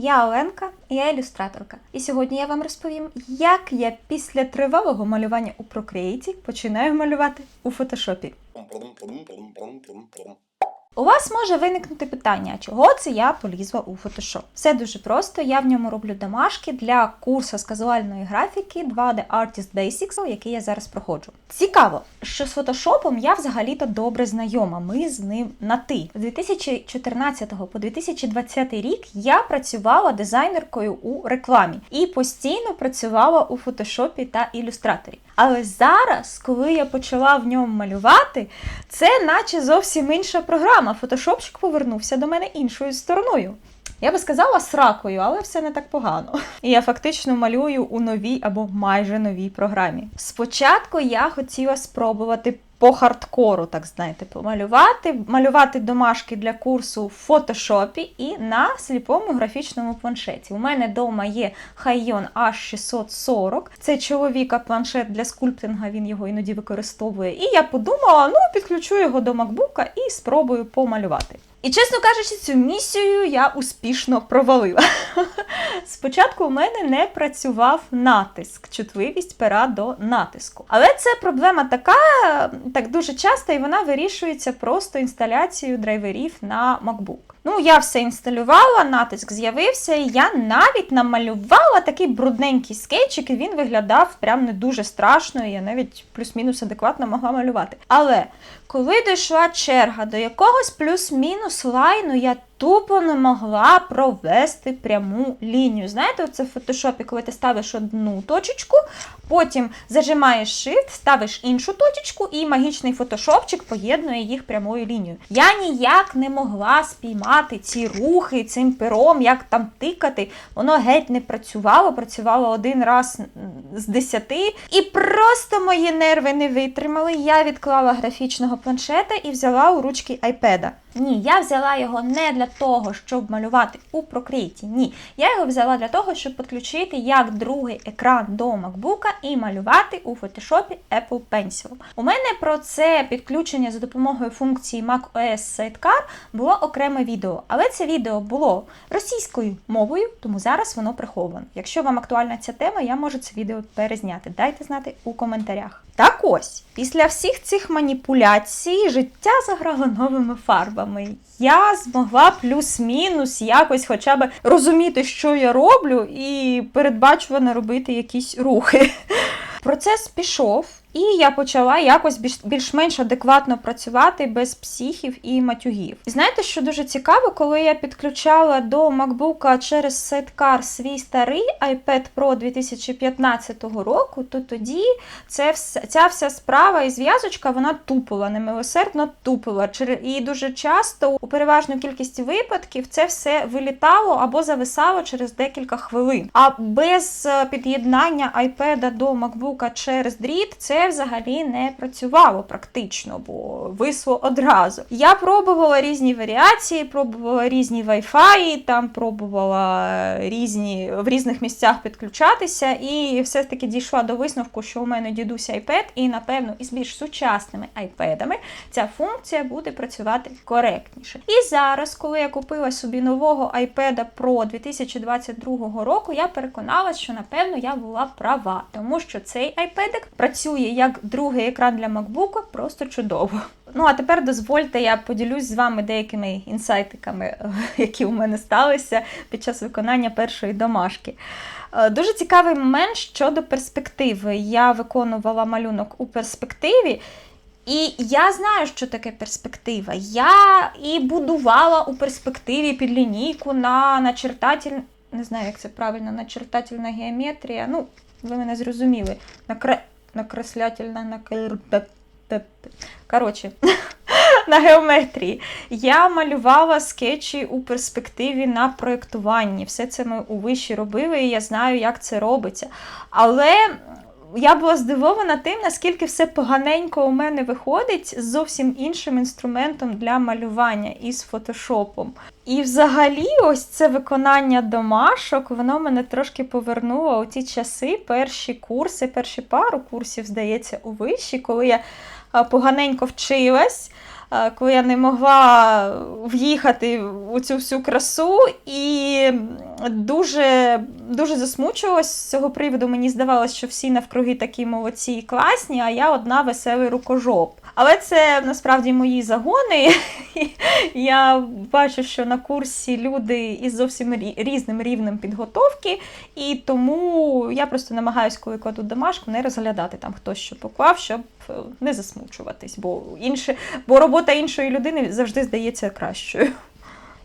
Я Оленка, я ілюстраторка. І сьогодні я вам розповім, як я після тривалого малювання у Procreate починаю малювати у фотошопі. У вас може виникнути питання, чого це я полізла у Photoshop? Все дуже просто. Я в ньому роблю домашки для курсу з казуальної графіки 2D Artist Basics, який я зараз проходжу. Цікаво, що з фотошопом я взагалі-то добре знайома. Ми з ним на ти. З 2014 по 2020 рік я працювала дизайнеркою у рекламі і постійно працювала у фотошопі та ілюстраторі. Але зараз, коли я почала в ньому малювати, це наче зовсім інша програма. Фотошопчик повернувся до мене іншою стороною. Я би сказала сракою, але все не так погано. І я фактично малюю у новій або майже новій програмі. Спочатку я хотіла спробувати по хардкору, так знаєте, помалювати, малювати домашки для курсу в фотошопі і на сліпому графічному планшеті. У мене вдома є Хайон H640. Це чоловіка планшет для скульптинга, він його іноді використовує. І я подумала, ну підключу його до макбука і спробую помалювати. І чесно кажучи, цю місію я успішно провалила. Спочатку у мене не працював натиск, чутливість пера до натиску. Але це проблема така, так дуже часто, і вона вирішується просто інсталяцією драйверів на MacBook. Ну, я все інсталювала, натиск з'явився, і я навіть намалювала такий брудненький скетчик, і він виглядав прям не дуже страшно, і я навіть плюс-мінус адекватно могла малювати. Але коли дійшла черга до якогось плюс-мінус лайну, я тупо не могла провести пряму лінію. Знаєте, це в фотошопі, коли ти ставиш одну точечку, потім зажимаєш shift, ставиш іншу точечку, і магічний фотошопчик поєднує їх прямою лінією. Я ніяк не могла спіймати ці рухи цим пером, як там тикати. Воно геть не працювало, працювало один раз з десяти, і просто мої нерви не витримали. Я відклала графічного планшета і взяла у ручки айпеда. Ні, я взяла його не для того, щоб малювати у Procreate, Ні, я його взяла для того, щоб підключити як другий екран до MacBook і малювати у Photoshop Apple Pencil. У мене про це підключення за допомогою функції macOS Sidecar було окреме відео, але це відео було російською мовою, тому зараз воно приховане. Якщо вам актуальна ця тема, я можу це відео перезняти. Дайте знати у коментарях. Так ось, після всіх цих маніпуляцій життя заграло новими фарбами. Я змогла плюс-мінус якось хоча б розуміти, що я роблю, і передбачувано робити якісь рухи. Процес пішов. І я почала якось більш- більш-менш адекватно працювати без психів і матюгів. І знаєте, що дуже цікаво, коли я підключала до MacBook через Sidecar свій старий iPad Pro 2015 року, то тоді це вс- ця вся справа і зв'язочка вона тупила, немилосердно тупила. І дуже часто у переважну кількість випадків це все вилітало або зависало через декілька хвилин. А без е, під'єднання iPad до MacBook через дріт це взагалі не працювало практично, бо висло одразу. Я пробувала різні варіації, пробувала різні Wi-Fi, там пробувала е, різні в різних місцях підключатися, і все ж таки дійшла до висновку, що у мене дідусь iPad, і напевно із більш сучасними iPadами ця функція буде працювати коректніше. І зараз, коли я купила собі нового iPad Pro 2022 року, я переконалася, що напевно я була права, тому що цей iPad працює як другий екран для MacBook просто чудово. Ну а тепер дозвольте, я поділюсь з вами деякими інсайтиками, які у мене сталися під час виконання першої домашки. Е, Дуже цікавий момент щодо перспективи. Я виконувала малюнок у перспективі. І я знаю, що таке перспектива. Я і будувала у перспективі під лінійку на начертатель, не знаю, як це правильно, начертательна геометрія. Ну, ви мене зрозуміли. Накре... Накреслятельна накр... Коротше, на геометрії. Я малювала скетчі у перспективі на проєктуванні. Все це ми у виші робили, і я знаю, як це робиться. Але я була здивована тим, наскільки все поганенько у мене виходить з зовсім іншим інструментом для малювання із фотошопом. І взагалі, ось це виконання домашок, воно мене трошки повернуло у ті часи, перші курси, перші пару курсів, здається, у виші, коли я поганенько вчилась. Коли я не могла в'їхати у цю всю красу, і дуже, дуже засмучувалась з цього приводу. Мені здавалося, що всі навкруги такі молодці і класні, а я одна веселий рукожоп. Але це насправді мої загони. Я бачу, що на курсі люди із зовсім різним рівнем підготовки, і тому я просто намагаюся, коли кладу домашку, не розглядати там хтось що поклав, щоб е, не засмучуватись, бо інше, бо робота іншої людини завжди здається кращою.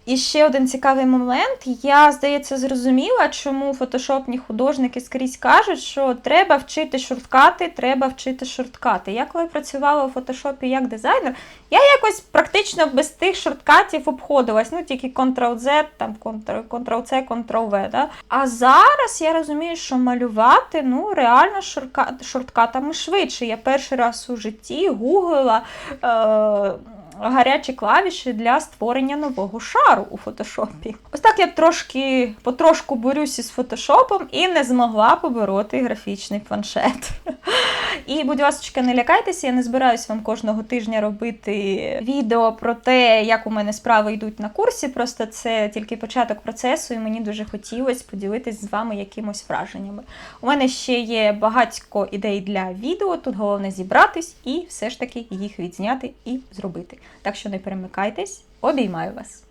І ще один цікавий момент. Я, здається, зрозуміла, чому фотошопні художники скрізь кажуть, що треба вчити шорткати, треба вчити шорткати. Я коли працювала у фотошопі як дизайнер, я якось практично без тих шорткатів обходилась. Ну, тільки Ctrl-Z, там Ctrl- Ctrl-C, Ctrl-V. Да? А зараз я розумію, що малювати ну, реально шорткатами швидше. Я перший раз у житті гуглила. Е- гарячі клавіші для створення нового шару у фотошопі. Ось так я трошки потрошку борюся з фотошопом і не змогла побороти графічний планшет. І, будь ласка, не лякайтеся, я не збираюсь вам кожного тижня робити відео про те, як у мене справи йдуть на курсі. Просто це тільки початок процесу, і мені дуже хотілося поділитись з вами якимось враженнями. У мене ще є багатько ідей для відео. Тут головне зібратись і все ж таки їх відзняти і зробити. Так що не перемикайтесь, обіймаю вас.